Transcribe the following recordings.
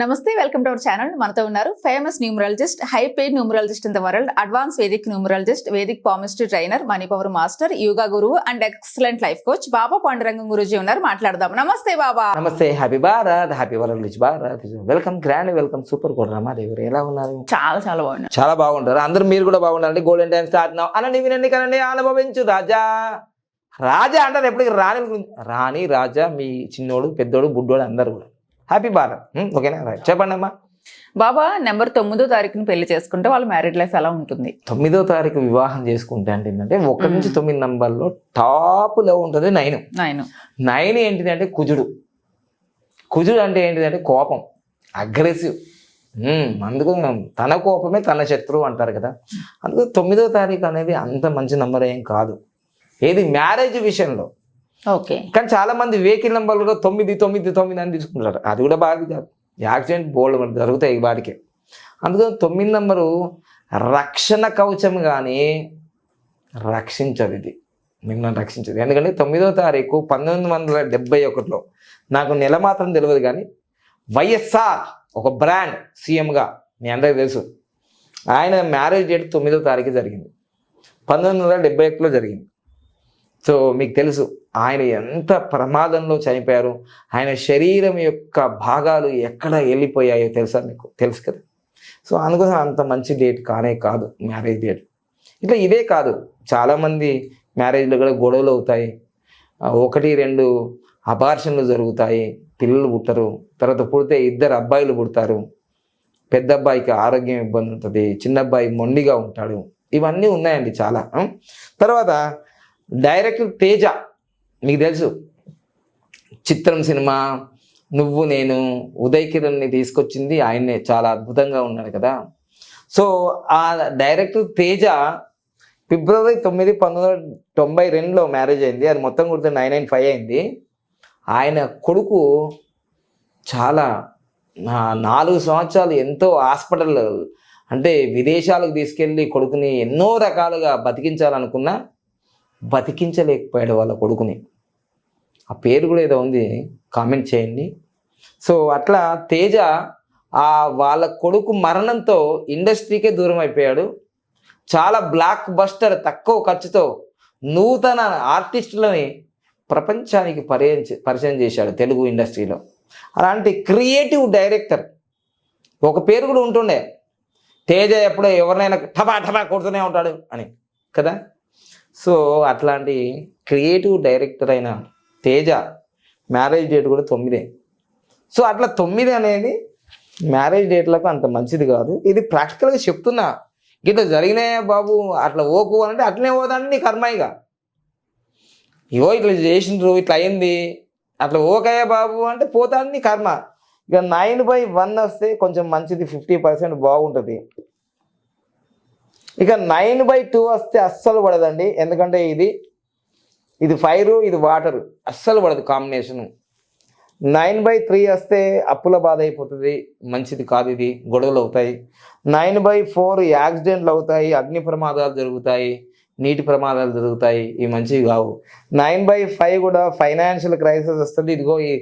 నమస్తే welcome to our channel. మనతో ఉన్నారు famous numerologist high paid numerologist in the world advance Vedic numerologist Vedic palmistry trainer money power master yoga గురువు and excellent life coach Baba Pandurangam Guruji ఉన్నారు. మాట్లాడదాం. నమస్తే బాబా. నమస్తే happy Bharat happy world rich Bharat. Welcome grand welcome super కూడా రమాదేవి ఎలా ఉన్నారు? చాలా చాలా బాగున్నారు చాలా బాగుంటారు. అందరూ మీరు కూడా బాగుండాలండి. గోల్డెన్ టైం స్టార్ట్ నావు అనండి వినండి కనండి అనుభవించు రాజా. రాజా అంటారు ఎప్పటికి రాణి గురించి రాణి రాజా మీ చిన్నోడు పెద్దోడు బుడ్డోడు అందరు కూడా. హ్యాపీ భారత్ ఓకేనా రైట్ చెప్పండి అమ్మా బాబా నెంబర్ తొమ్మిదో తారీఖుని పెళ్ళి చేసుకుంటే వాళ్ళ మ్యారీడ్ లైఫ్ ఎలా ఉంటుంది? తొమ్మిదో తారీఖు వివాహం చేసుకుంటే అంటే ఏంటంటే ఒకటి నుంచి తొమ్మిది నంబర్లో టాప్లో ఉంటుంది నైన్ నాయన. నైన్ ఏంటిదంటే కుజుడు. కుజుడు అంటే ఏంటిదంటే కోపం. అగ్రెసివ్ అందుకు తన కోపమే తన శత్రువు అంటారు కదా. అందుకు తొమ్మిదో తారీఖు అనేది అంత మంచి నంబర్ ఏం కాదు. ఏది మ్యారేజ్ విషయంలో ఓకే. కానీ చాలా మంది వెహికల్ నెంబర్ కూడా తొమ్మిది తొమ్మిది తొమ్మిది అని తీసుకుంటారు అది కూడా బాగా కాదు. యాక్సిడెంట్ బోల్డ్ జరుగుతాయి ఈ వాటికి. అందుకని తొమ్మిది నెంబరు రక్షణ కవచం కానీ రక్షించదు ఇది. మిమ్మల్ని రక్షించదు. ఎందుకంటే తొమ్మిదో తారీఖు పంతొమ్మిది వందల డెబ్బై ఒకటిలో నాకు నెల మాత్రం తెలియదు కానీ వైఎస్ఆర్ ఒక బ్రాండ్ సీఎంగా మీ అందరికీ తెలుసు. ఆయన మ్యారేజ్ డేట్ తొమ్మిదో తారీఖు జరిగింది. పంతొమ్మిది వందల డెబ్బై ఒకటిలో జరిగింది. సో మీకు తెలుసు. ఆయన ఎంత ప్రమాదంలో చనిపోయారు ఆయన శరీరం యొక్క భాగాలు ఎక్కడ వెళ్ళిపోయాయో తెలుసా మీకు? తెలుసు కదా. సో అందుకోసం అంత మంచి డేట్ కానే కాదు మ్యారేజ్ డేట్. ఇట్లా ఇదే కాదు చాలామంది మ్యారేజ్లో కూడా గొడవలు అవుతాయి. ఒకటి రెండు అబార్షన్లు జరుగుతాయి పిల్లలు పుట్టరు తర్వాత పుడితే ఇద్దరు అబ్బాయిలు పుడతారు పెద్ద అబ్బాయికి ఆరోగ్యం ఇబ్బంది ఉంటుంది చిన్న అబ్బాయి మొండిగా ఉంటాడు. ఇవన్నీ ఉన్నాయండి చాలా. తర్వాత డైరెక్ట్ తేజ. మీకు తెలుసు చిత్రం సినిమా నువ్వు నేను ఉదయ్ కిరణ్ని తీసుకొచ్చింది ఆయన్నే. చాలా అద్భుతంగా ఉన్నాడు కదా. సో ఆ డైరెక్టర్ తేజ ఫిబ్రవరి తొమ్మిది పంతొమ్మిది వందల తొంభై రెండులో మ్యారేజ్ అయింది. అది మొత్తం కుడితే నైన్ నైన్ ఫైవ్ అయింది. ఆయన కొడుకు చాలా నాలుగు సంవత్సరాలు ఎంతో హాస్పిటల్ అంటే విదేశాలకు తీసుకెళ్ళి కొడుకుని ఎన్నో రకాలుగా బతికించాలనుకున్నా బతికించలేకపోయాడు వాళ్ళ కొడుకుని. ఆ పేరు కూడా ఏదో ఉంది కామెంట్ చేయండి. సో అట్లా తేజ ఆ వాళ్ళ కొడుకు మరణంతో ఇండస్ట్రీకే దూరం అయిపోయాడు. చాలా బ్లాక్ బస్టర్ తక్కువ ఖర్చుతో నూతన ఆర్టిస్టులని ప్రపంచానికి పరిచయం పరిచయం చేశాడు తెలుగు ఇండస్ట్రీలో. అలాంటి క్రియేటివ్ డైరెక్టర్ ఒక పేరు కూడా ఉంటుండే. తేజ ఎప్పుడో ఎవరినైనా ఠపా ఠపా కొడుతూనే ఉంటాడు అని కదా? సో అట్లాంటి క్రియేటివ్ డైరెక్టర్ అయిన తేజ మ్యారేజ్ డేట్ కూడా తొమ్మిదే. సో అట్లా తొమ్మిది అనేది మ్యారేజ్ డేట్లకు అంత మంచిది కాదు. ఇది ప్రాక్టికల్గా చెప్తున్నా. ఇట్లా జరిగినాయా బాబు అట్లా ఓకు అంటే అట్లనే పోదండి నీ కర్మాయిగా ఇగో. ఇట్లా చేసిండ్రు ఇట్లా అయింది. అట్లా ఓకయ్యా బాబు అంటే పోతాను నీ కర్మ. ఇక నైన్ బై వన్ వస్తే కొంచెం మంచిది ఫిఫ్టీ పర్సెంట్ బాగుంటుంది. ఇక నైన్ బై టూ వస్తే అస్సలు పడదండి. ఎందుకంటే ఇది ఇది ఫైరు ఇది వాటర్ అస్సలు పడదు కాంబినేషను నైన్ బై త్రీ వస్తే అప్పుల బాధ అయిపోతుంది. మంచిది కాదు ఇది. గొడవలు అవుతాయి. నైన్ బై ఫోర్ యాక్సిడెంట్లు అవుతాయి. అగ్ని ప్రమాదాలు జరుగుతాయి. నీటి ప్రమాదాలు జరుగుతాయి. ఇవి మంచివి కావు. నైన్ బై ఫైవ్ కూడా ఫైనాన్షియల్ క్రైసిస్ వస్తుంది. ఇదిగో ఈ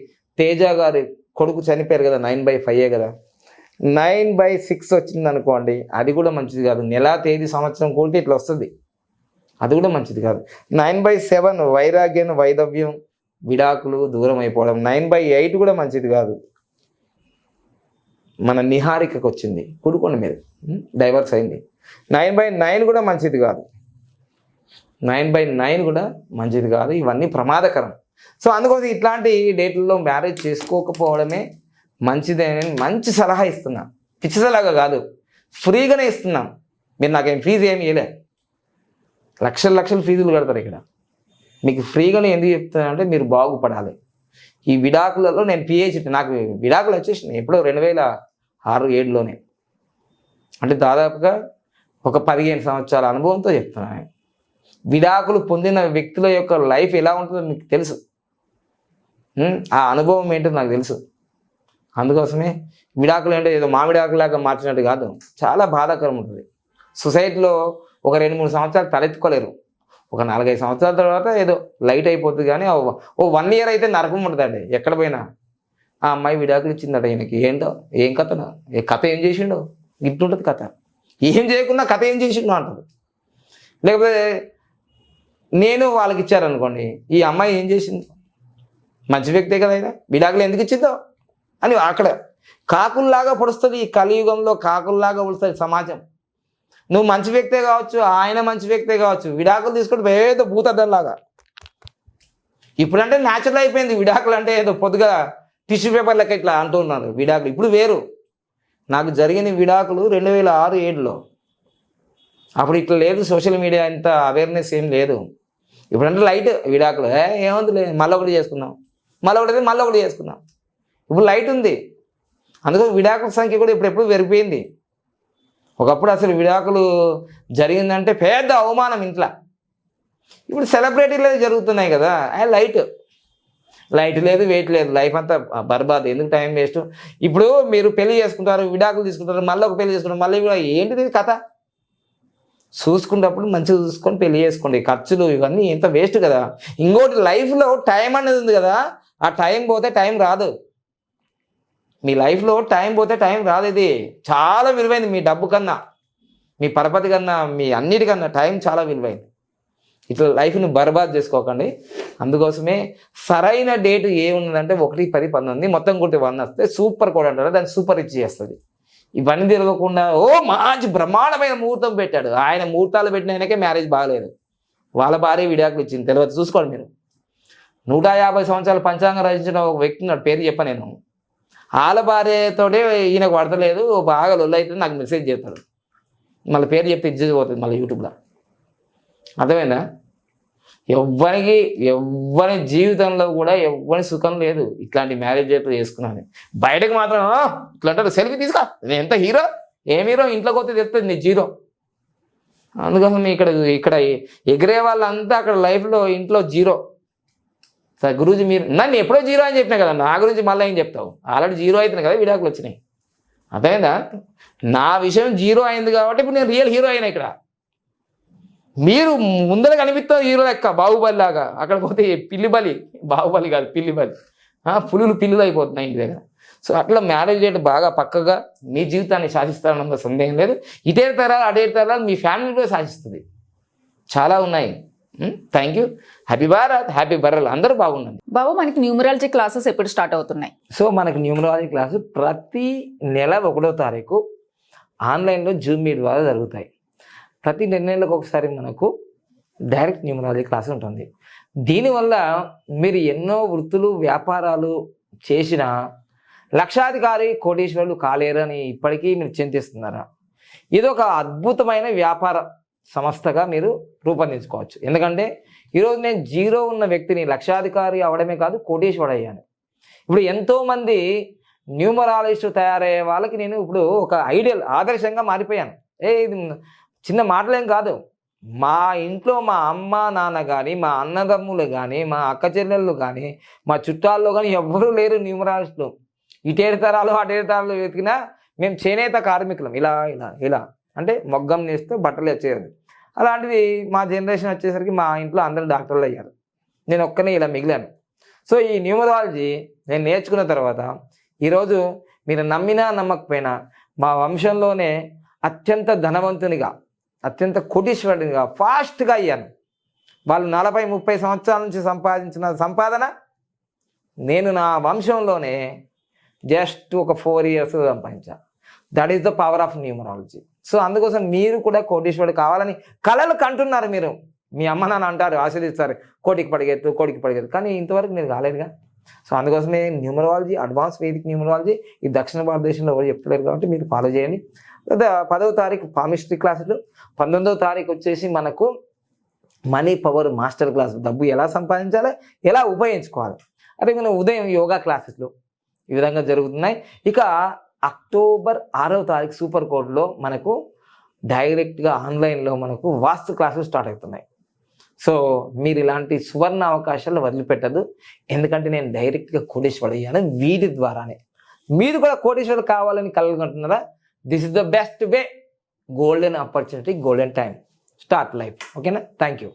తేజ గారి కొడుకు చనిపోయారు కదా నైన్ బై ఫైవ్ కదా. నైన్ బై సిక్స్ వచ్చింది అనుకోండి అది కూడా మంచిది కాదు. నెల తేదీ సంవత్సరం కూడితే ఇట్లా వస్తుంది. అది కూడా మంచిది కాదు. నైన్ బై సెవెన్ వైరాగ్యం వైదవ్యం విడాకులు దూరం అయిపోవడం. నైన్ బై ఎయిట్ కూడా మంచిది కాదు. మన నిహారికకు వచ్చింది. కుడుకొండ మీద డైవర్స్ అయింది. నైన్ బై నైన్ కూడా మంచిది కాదు. నైన్ బై నైన్ కూడా మంచిది కాదు. ఇవన్నీ ప్రమాదకరం. సో అందుకోసం ఇట్లాంటి డేట్లలో మ్యారేజ్ చేసుకోకపోవడమే మంచిదని మంచి సలహా ఇస్తున్నా. పిచ్చి సలహా కాదు. ఫ్రీగానే ఇస్తున్నాం. మీరు నాకేం ఫీజు ఏమి ఇవ్వలే లక్షల లక్షలు ఫీజులు కడతారు ఇక్కడ. మీకు ఫ్రీగానే ఎందుకు చెప్తానంటే అంటే మీరు బాగుపడాలి. ఈ విడాకులలో నేను పిహెచ్డి నాకు విడాకులు వచ్చేసినాయి. ఎప్పుడో రెండు వేల ఆరు ఏడులోనే. అంటే దాదాపుగా ఒక పదిహేను సంవత్సరాల అనుభవంతో చెప్తున్నాను విడాకులు పొందిన వ్యక్తుల యొక్క లైఫ్ ఎలా ఉంటుందో మీకు తెలుసు. ఆ అనుభవం ఏంటో నాకు తెలుసు. అందుకోసమే విడాకులు అంటే ఏదో మామిడాకులాగా మార్చినట్టు కాదు. చాలా బాధాకరం ఉంటుంది. సొసైటీలో ఒక రెండు మూడు సంవత్సరాలు తలెత్తుకోలేరు. ఒక నాలుగైదు సంవత్సరాల తర్వాత ఏదో లైట్ అయిపోతుంది కానీ ఓ- వన్ ఇయర్ అయితే నరకం ఉంటుందండి. ఎక్కడ పోయినా. ఆ అమ్మాయి విడాకులు ఇచ్చిందట ఈయనకి. ఏంటో? ఏం కథనో? ఏ కథ ఏం చేసిండో? ఇట్లుంటుంది కథ. ఏం చేయకుండా కథ ఏం చేసిండో అంటారు. లేకపోతే నేను వాళ్ళకి ఇచ్చారనుకోండి ఈ అమ్మాయి ఏం చేసింది? మంచి వ్యక్తే కదా అయినా విడాకులు ఎందుకు ఇచ్చిందో? అని అక్కడ కాకుల్లాగా పొడుస్తుంది ఈ కలియుగంలో కాకుల్లాగా పొడుస్తుంది సమాజం. నువ్వు మంచి వ్యక్తే కావచ్చు ఆయన మంచి వ్యక్తే కావచ్చు విడాకులు తీసుకుంటే ఏదో భూతద్దంలాగా. ఇప్పుడంటే న్యాచురల్ అయిపోయింది విడాకులు అంటే ఏదో పొద్దుగా టిష్యూ పేపర్ లెక్క ఇట్లా అంటున్నారు విడాకులు. ఇప్పుడు వేరు. నాకు జరిగిన విడాకులు రెండు వేల ఆరు ఏడులో. అప్పుడు ఇట్లా లేదు సోషల్ మీడియా ఇంత అవేర్నెస్ ఏం లేదు. ఇప్పుడంటే లైట్ విడాకులు. ఏముంది లేదు మళ్ళీ ఒకటి చేసుకుందాం. మళ్ళీ ఒకటి అయితే మళ్ళీ ఒకటి చేసుకుందాం. ఇప్పుడు లైట్ ఉంది. అందుకని విడాకుల సంఖ్య కూడా ఇప్పుడు ఎప్పుడు పెరిగిపోయింది. ఒకప్పుడు అసలు విడాకులు జరిగిందంటే పెద్ద అవమానం ఇంట్లో. ఇప్పుడు సెలబ్రిటీలే జరుగుతున్నాయి కదా ఆ లైట్. లైట్ లేదు వెయిట్ లేదు లైఫ్ అంతా బర్బాద్ ఎందుకు టైం వేస్ట్? ఇప్పుడు మీరు పెళ్ళి చేసుకుంటారు విడాకులు తీసుకుంటారు మళ్ళీ ఒక పెళ్ళి చేసుకుంటారు మళ్ళీ కూడా ఏంటిది కథ? చూసుకున్నప్పుడు మంచిగా చూసుకొని పెళ్ళి చేసుకోండి. ఖర్చులు ఇవన్నీ ఎంత వేస్ట్ కదా. ఇంకోటి లైఫ్లో టైం అనేది ఉంది కదా ఆ టైం పోతే టైం రాదు. మీ లైఫ్లో టైం పోతే టైం రాదు ఇది. చాలా విలువైంది మీ డబ్బు కన్నా మీ పరపతి కన్నా మీ అన్నిటికన్నా టైం చాలా విలువైంది. ఇట్లా లైఫ్ని బర్బాద్ చేసుకోకండి. అందుకోసమే సరైన డేట్ ఏమున్నదంటే ఒకటి పది పంతొమ్మిది మొత్తం కొట్టి వన్ వస్తే సూపర్ కోడ్ అంటారు. దాన్ని సూపర్ ఇచ్చి చేస్తుంది. ఇవన్నీ తిరగకుండా ఓ మంచి బ్రహ్మాండమైన ముహూర్తం పెట్టాడు. ఆయన ముహూర్తాలు పెట్టిన ఆయనకే మ్యారేజ్ బాగలేదు. వాళ్ళ భార్య విడాకులు ఇచ్చింది. తెలియదు చూసుకోండి మీరు. నూట యాభై సంవత్సరాలు పంచాంగం రచించిన ఒక వ్యక్తి ఉన్నాడు. పేరు చెప్ప నేను. వాళ్ళ భార్యతోటే ఈయనకు పడతలేదు బాగా లొల్లైతే నాకు మెసేజ్ చేస్తాడు. మళ్ళీ పేరు చెప్తే ఇజ్జత్ పోతుంది మళ్ళీ యూట్యూబ్లో. అర్థమైందా? ఎవ్వరికి ఎవ్వరి జీవితంలో కూడా ఎవ్వరి సుఖం లేదు ఇట్లాంటి మ్యారేజ్ అయితే చేసుకున్నాను. బయటకు మాత్రం ఇట్లా అంటారు సెల్ఫీ తీసుకో. నేను ఎంత హీరో? ఏం హీరో? ఇంట్లోకి వస్తే తెస్తుంది నీ జీరో. అందుకోసం ఇక్కడ ఇక్కడ ఎగిరే వాళ్ళంతా అక్కడ లైఫ్లో ఇంట్లో జీరో. సార్ గురూజీ మీరు నన్ను ఎప్పుడో జీరో అని చెప్పినా కదా నా గురించి మళ్ళీ ఏం చెప్తావు? ఆల్రెడీ జీరో అవుతున్నాయి కదా విడాకులు వచ్చినాయి. అర్థమైందా? నా విషయం జీరో అయింది కాబట్టి ఇప్పుడు నేను రియల్ హీరో అయినా ఇక్కడ. మీరు ముందర కనిపిస్తాం హీరో లెక్క బాహుబలి లాగా. అక్కడ పోతే పిల్లి బలి బాహుబలి కాదు పిల్లి బలి పులులు పిల్లులు అయిపోతున్నాయి ఇంటి దగ్గర. సో అట్లా మ్యారేజ్ డేట్ బాగా పక్కగా మీ జీవితాన్ని శాసిస్తారన్న సందేహం లేదు. ఇటే తరాలు అటే తరాలు మీ ఫ్యామిలీ కూడా శాసిస్తుంది. చాలా ఉన్నాయి. Thank you happy Bharat happy బర్రల్ అందరూ బాగుండండి. బాబు మనకి న్యూమరాలజీ క్లాసెస్ ఎప్పుడు స్టార్ట్ అవుతున్నాయి? సో మనకు న్యూమరాలజీ క్లాసు ప్రతి నెల ఒకటో తారీఖు ఆన్లైన్లో జూమ్ మీట్ ద్వారా జరుగుతాయి. ప్రతి నెల నెలలకు ఒకసారి మనకు డైరెక్ట్ న్యూమరాలజీ క్లాస్ ఉంటుంది. దీనివల్ల మీరు ఎన్నో వృత్తులు వ్యాపారాలు చేసిన లక్షాధికారి కోటీశ్వరులు కాలేరు అని ఇప్పటికీ మీరు చింతిస్తున్నారా? ఇది ఒక అద్భుతమైన వ్యాపార. సంస్థగా మీరు రూపొందించుకోవచ్చు. ఎందుకంటే ఈరోజు నేను జీరో ఉన్న వ్యక్తిని లక్షాధికారి అవడమే కాదు కోటీశ్వరుడు అయ్యాను ఇప్పుడు ఎంతోమంది న్యూమరాలజిస్ట్ తయారయ్యే వాళ్ళకి నేను ఇప్పుడు ఒక ఐడియల్ ఆదర్శంగా మారిపోయాను. ఏ ఇది చిన్న మాటలేం కాదు. మా ఇంట్లో మా అమ్మ నాన్న కానీ మా అన్నదమ్ములు కానీ మా అక్క చెల్లెళ్ళు కానీ మా చుట్టాల్లో కానీ ఎవ్వరూ లేరు న్యూమరాలజిస్టులు. ఇటేడు తరాలు అటేడు తరాలు వెతికినా మేము చేనేత కార్మికులం. ఇలా ఇలా ఇలా. అంటే మొగ్గం నేస్తే బట్టలు వచ్చేది అలాంటిది మా జనరేషన్ వచ్చేసరికి మా ఇంట్లో అందరూ డాక్టర్లు అయ్యారు. నేను ఒక్కనే ఇలా మిగిలాను. సో ఈ న్యూమరాలజీ నేను నేర్చుకున్న తర్వాత ఈరోజు మీరు నమ్మినా నమ్మకపోయినా మా వంశంలోనే అత్యంత ధనవంతునిగా అత్యంత కోటీశ్వరుడిగా ఫాస్ట్గా అయ్యాను. వాళ్ళు నలభై ముప్పై సంవత్సరాల నుంచి సంపాదించిన సంపాదన నేను నా వంశంలోనే జస్ట్ ఒక ఫోర్ ఇయర్స్ సంపాదించాను that is the power of numerology. So అందుకోసం మీరు కూడా కోటీశ్వరుడు కావాలని కళలు కంటున్నారు మీరు. మీ అమ్మ నాన్న అంటారు ఆశీర్దిస్తారు కోటికి పడిగెత్తు కోటికి పడిగెత్తు. కానీ ఇంతవరకు మీరు కాలేదుగా. సో అందుకోసమే న్యూమరాలజీ అడ్వాన్స్ వేదిక్ న్యూమరాలజీ ఈ దక్షిణ భారతదేశంలో ఎవరు చెప్తలేరు కాబట్టి మీరు ఫాలో చేయండి. పదవ తారీఖు పామిస్ట్రీ క్లాసులు. పంతొమ్మిదవ తారీఖు వచ్చేసి మనకు మనీ పవర్ మాస్టర్ క్లాస్. డబ్బు ఎలా సంపాదించాలి ఎలా ఉపయోగించుకోవాలి. అదే మనం ఉదయం యోగా క్లాసెస్లు ఈ విధంగా జరుగుతున్నాయి. ఇక అక్టోబర్ ఆరవ తారీఖు సూపర్ కోడ్లో మనకు డైరెక్ట్గా ఆన్లైన్లో మనకు వాస్తు క్లాసులు స్టార్ట్ అవుతున్నాయి. సో మీరు ఇలాంటి సువర్ణ అవకాశాలు వదిలిపెట్టదు. ఎందుకంటే నేను డైరెక్ట్గా కోటేశ్వరుడు అయ్యాను వీటి ద్వారానే. మీరు కూడా కోటేశ్వరుడు కావాలని కలగంటున్నారా this is the best way golden opportunity golden time start life ఓకేనా థ్యాంక్ యూ